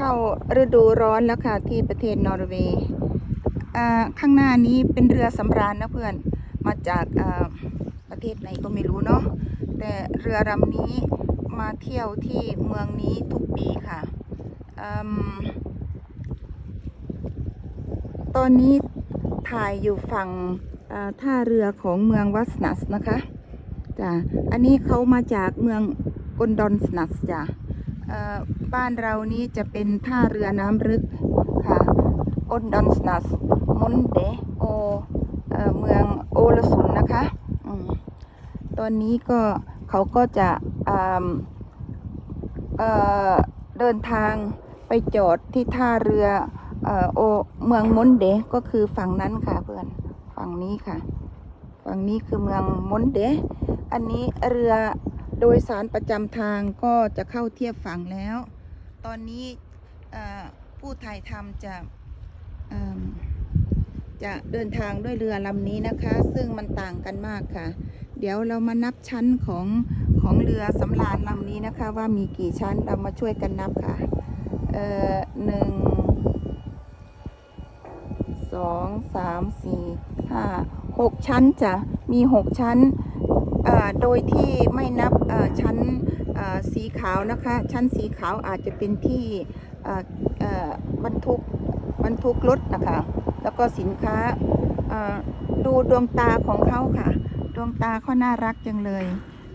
เข้าฤดูร้อนแล้วค่ะที่ประเทศนอร์เวย์ข้างหน้านี้เป็นเรือสำราญนะเพื่อนมาจากประเทศไหนก็ไม่รู้เนาะแต่เรือลำนี้มาเที่ยวที่เมืองนี้ทุกปีค่ะอตอนนี้ถ่ายอยู่ฝั่งท่าเรือของเมืองวัสนัสนะคะจ้ะอันนี้เขามาจากเมืองกอนดอนสนัสจ้ะ บ้านเรานี้จะเป็นท่าเรือน้ำลึกค่ะกอนดอนสนัสมุนเดโอเอ่อเมืองโอลสุนนะคะอตอนนี้ก็เขาก็จะเเดินทางไปจอดที่ท่าเรือเอโอเมืองมุนเดก็คือฝั่งนั้นค่ะเพื่อนฝั่งนี้ค่ะ ฝั่งนี้คือเมืองมนเดอันนี้เรือ โดยสารประจำทางก็จะเข้าเทียบฝั่งแล้ว ตอนนี้ผู้ถ่ายทำจะเอิ่มจะเดินทางด้วยเรือลำนี้นะคะ ซึ่งมันต่างกันมากค่ะ เดี๋ยวเรามานับชั้นของของเรือสำราญลำนี้นะคะ ว่ามีกี่ชั้นเรามาช่วยกันนับค่ะเอ่อหนึ่งสองสามสี่ห้าหกชั้นจ้ะมีหกชั้น โดยที่ไม่นับชั้นสีขาวนะคะ ชั้นสีขาวอาจจะเป็นที่บรรทุกบรรทุกรถนะคะ แล้วก็สินค้าดูดวงตาของเขาค่ะ ดวงตาเขาน่ารักจังเลย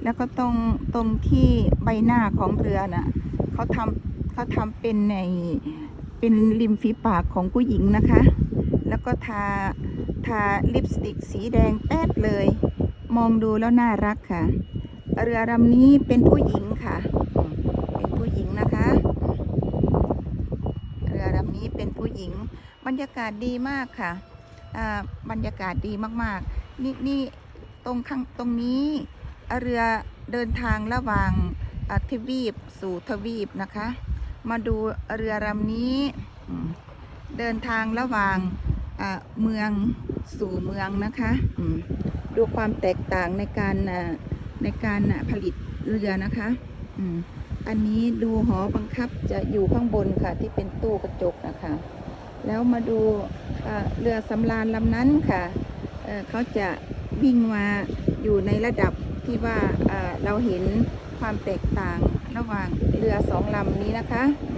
แล้วก็ตรงตรงที่ใบหน้าของเรือน่ะเขาทำเขาทำเป็นในเป็นริมฝีปากของผู้หญิงนะคะ แล้วก็ทาทาลิปสติกสีแดงแป๊ดเลย มองดูแล้วน่ารักค่ะ เรือลำนี้เป็นผู้หญิงค่ะ เป็นผู้หญิงนะคะ เรือลำนี้เป็นผู้หญิง บรรยากาศดีมากค่ะอ่าบรรยากาศดีมากๆ นี่นี่ตรงข้างตรงนี้เรือเดินทางระหว่างทวีปสู่ทวีปนะคะ มาดูเรือลำนี้เดินทางระหว่างเมือง สู่เมืองนะคะดูความแตกต่างในการในการผลิตเรือนะคะอันนี้ดูหอบังคับจะอยู่ข้างบนค่ะที่เป็นตู้กระจกนะคะ แล้วมาดูเรือสำราญลำนั้นค่ะเเขาจะวิ่งมาอยู่ในระดับที่ว่าเราเห็นความแตกต่างระหว่างเรือสองลำนี้นะคะอ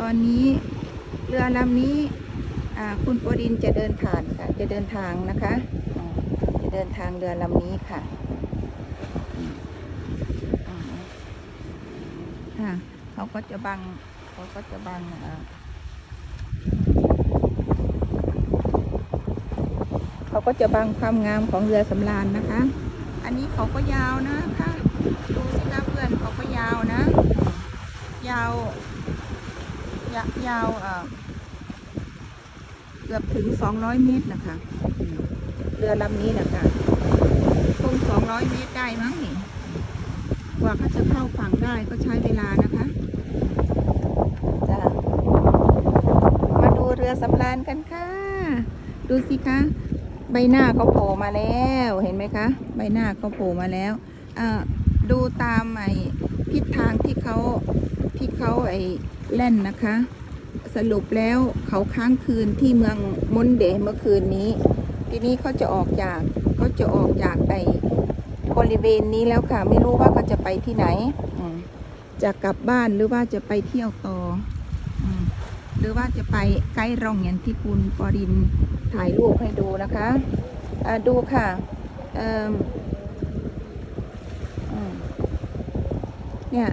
ตอนนี้เรือลำนี้ คุณปรินจะเดินผ่านค่ะ จะเดินทางนะคะ จะเดินทางเรือลำนี้ค่ะเขาก็จะบังเขาก็จะบังเขาก็จะบังความงามของเรือสำราญนะคะ อันนี้เขาก็ยาวนะคะดูสิคะเพื่อนเขาก็ยาวนะ ยาวยาวยาวเอ่อ กือบถึง 200 เมตรนะคะเรือลำนี้นะคะคงสองร้อยเมตรได้มั้งนี่กว่าเขาจะเข้าฝั่งได้ก็ใช้เวลานะคะจ้ะมาดูเรือสำราญกันค่ะ ดูสิคะใบหน้าเขาโผล่มาแล้วเห็นไหมคะ ใบหน้าเขาโผล่มาแล้วดูตามไอ้ทิศทางที่เขาที่เขาไอ้แล่นนะคะ สรุปแล้วเขาค้างคืนที่เมืองมนเดเมื่อคืนนี้ ทีนี้เขาจะออกจากเขาจะออกจากไอบริเวณนี้แล้วค่ะ ไม่รู้ว่าเขาจะไปที่ไหนจะกลับบ้านหรือว่าจะไปเที่ยวต่อหรือว่าจะไปไกด์รองอย่างที่คุณปอรินถ่ายรูปให้ดูนะคะดูค่ะเเนี่ย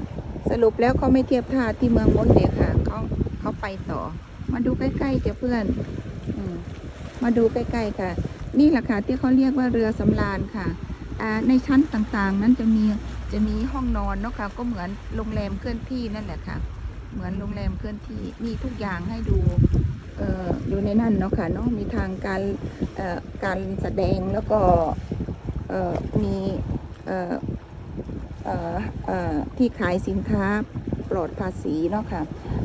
สรุปแล้วเขาไม่เทียบท่าที่เมืองมนเด ไปต่อ มาดูใกล้ๆเจ้าเพื่อนอมาดูใกล้ๆค่ะ นี่แหละค่ะที่เขาเรียกว่าเรือสำราญค่ะในชั้นต่างๆ นั้นจะมีจะมีห้องนอนเนาะค่ะก็เหมือนโรงแรมเคลื่อนที่นั่นแหละค่ะ เหมือนโรงแรมเคลื่อนที่มีทุกอย่างให้ดูเอ่ออยู่ในนั่นเนาะค่ะเนาะมีทางการการแสดงแล้วก็มีที่ขายสินค้าปลอดภาษีเนาะค่ะ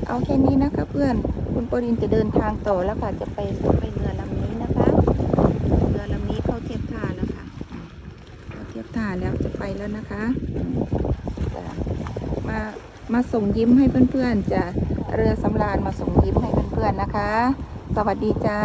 เอาแค่นี้นะคะเพื่อนคุณปรินจะเดินทางต่อแล้วค่ะจะไปไปเรือลำนี้นะคะ เรือลำนี้เข้าเทียบท่าแล้วค่ะเข้าเทียบท่าแล้วจะไปแล้วนะคะมจ้ะมามาส่งยิ้มให้เพื่อนๆจะเรือสำราญมาส่งยิ้มให้เพื่อนๆนะคะ สวัสดีจ้า